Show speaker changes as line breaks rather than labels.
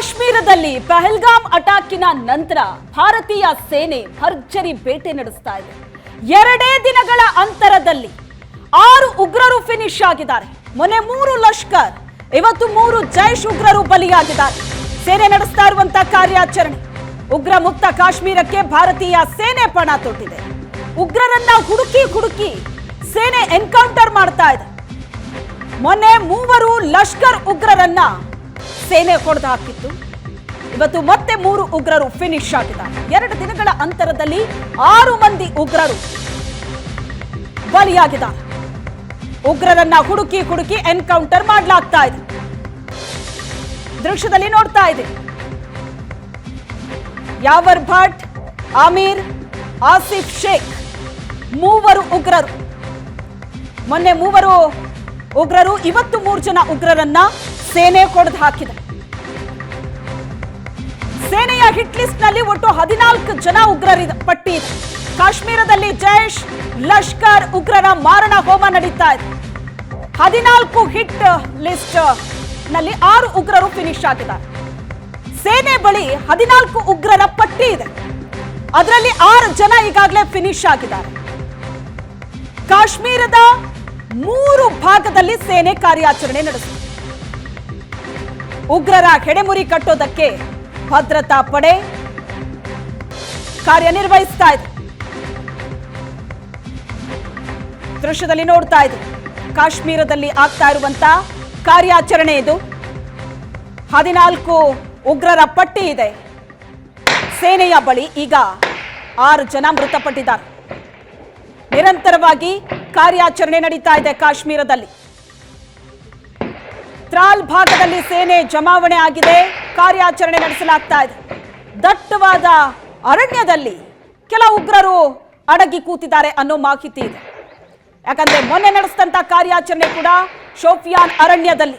ಕಾಶ್ಮೀರದಲ್ಲಿ ಪಹಲ್ಗಾಮ್ ಅಟಾಕಿನ ನಂತರ ಭಾರತೀಯ ಸೇನೆ ಭರ್ಜರಿ ಬೇಟೆ ನಡೆಸ್ತಾ ಇದೆ. ಎರಡೇ ದಿನಗಳ ಅಂತರದಲ್ಲಿ ಆರು ಉಗ್ರರು ಫಿನಿಶ್ ಆಗಿದ್ದಾರೆ. ಮೊನ್ನೆ ಮೂರು ಲಷ್ಕರ್, ಇವತ್ತು ಮೂರು ಜೈಷ್ ಉಗ್ರರು ಬಲಿಯಾಗಿದ್ದಾರೆ. ಸೇನೆ ನಡೆಸ್ತಾ ಇರುವಂತಹ ಕಾರ್ಯಾಚರಣೆ. ಉಗ್ರ ಮುಕ್ತ ಕಾಶ್ಮೀರಕ್ಕೆ ಭಾರತೀಯ ಸೇನೆ ಪಣ ತೊಟ್ಟಿದೆ. ಉಗ್ರರನ್ನ ಹುಡುಕಿ ಹುಡುಕಿ ಸೇನೆ ಎನ್ಕೌಂಟರ್ ಮಾಡ್ತಾ ಇದೆ. ಮೊನ್ನೆ ಮೂವರು ಲಷ್ಕರ್ ಉಗ್ರರನ್ನ ಸೇನೆ ಹೊಡೆದು ಹಾಕಿತ್ತು. ಇವತ್ತು ಮತ್ತೆ ಮೂರು ಉಗ್ರರು ಫಿನಿಶ್ ಆಗಿದ್ದಾರೆ. ಎರಡು ದಿನಗಳ ಅಂತರದಲ್ಲಿ ಆರು ಮಂದಿ ಉಗ್ರರು ಬಲಿಯಾಗಿದ್ದಾರೆ. ಉಗ್ರರನ್ನ ಹುಡುಕಿ ಹುಡುಕಿ ಎನ್ಕೌಂಟರ್ ಮಾಡಲಾಗ್ತಾ ಇದೆ. ದೃಶ್ಯದಲ್ಲಿ ನೋಡ್ತಾ ಇದೆ. ಯಾವರ್ ಭಟ್, ಆಮೀರ್, ಆಸಿಫ್ ಶೇಖ್ ಮೂವರು ಉಗ್ರರು. ಮೊನ್ನೆ ಮೂವರು ಉಗ್ರರು, ಇವತ್ತು ಮೂರು ಜನ ಉಗ್ರರನ್ನ ಸೇನೆ ಹೊಡೆದು ಹಾಕಿದೆ. ಸೇನೆಯ ಹಿಟ್ ಲಿಸ್ಟ್ನಲ್ಲಿ ಒಟ್ಟು ಹದಿನಾಲ್ಕು ಜನ ಉಗ್ರರ ಪಟ್ಟಿ ಕಾಶ್ಮೀರದಲ್ಲಿ ಜೈಶ್ ಲಷ್ಕರ್ ಉಗ್ರರ ಮಾರಣ ಹೋಮ ನಡೀತಾ ಇದೆ. ಹದಿನಾಲ್ಕು ಹಿಟ್ ಲಿಸ್ಟ್ನಲ್ಲಿ ಆರು ಉಗ್ರರು ಫಿನಿಶ್ ಆಗಿದ್ದಾರೆ. ಸೇನೆ ಬಳಿ ಹದಿನಾಲ್ಕು ಉಗ್ರರ ಪಟ್ಟಿ ಇದೆ. ಅದರಲ್ಲಿ ಆರು ಜನ ಈಗಾಗಲೇ ಫಿನಿಶ್ ಆಗಿದ್ದಾರೆ. ಕಾಶ್ಮೀರದ ಮೂರು ಭಾಗದಲ್ಲಿ ಸೇನೆ ಕಾರ್ಯಾಚರಣೆ ನಡೆಸಿದೆ. ಉಗ್ರರ ಹೆಡೆಮುರಿ ಕಟ್ಟೋದಕ್ಕೆ ಭದ್ರತಾ ಪಡೆ ಕಾರ್ಯನಿರ್ವಹಿಸ್ತಾ ಇದೆ. ದೃಶ್ಯದಲ್ಲಿ ನೋಡ್ತಾ ಇದೆ. ಕಾಶ್ಮೀರದಲ್ಲಿ ಆಗ್ತಾ ಇರುವಂತ ಕಾರ್ಯಾಚರಣೆ ಇದು. ಹದಿನಾಲ್ಕು ಉಗ್ರರ ಪಟ್ಟಿ ಇದೆ. ಸೇನೆಯ ಬಳಿ ಈಗ ಆರು ಜನ ಮೃತಪಟ್ಟಿದ್ದಾರೆ. ನಿರಂತರವಾಗಿ ಕಾರ್ಯಾಚರಣೆ ನಡೀತಾ ಇದೆ ಕಾಶ್ಮೀರದಲ್ಲಿ. ತ್ರಾಲ್ ಭಾಗದಲ್ಲಿ ಸೇನೆ ಜಮಾವಣೆ ಆಗಿದೆ. ಕಾರ್ಯಾಚರಣೆ ನಡೆಸಲಾಗ್ತಾ ಇದೆ. ದಟ್ಟವಾದ ಅರಣ್ಯದಲ್ಲಿ ಕೆಲ ಉಗ್ರರು ಅಡಗಿ ಕೂತಿದ್ದಾರೆ ಅನ್ನೋ ಮಾಹಿತಿ ಇದೆ. ಯಾಕಂದ್ರೆ ಮೊನ್ನೆ ನಡೆಸಿದಂತ ಕಾರ್ಯಾಚರಣೆ ಕೂಡ ಶೋಫಿಯಾನ್ ಅರಣ್ಯದಲ್ಲಿ.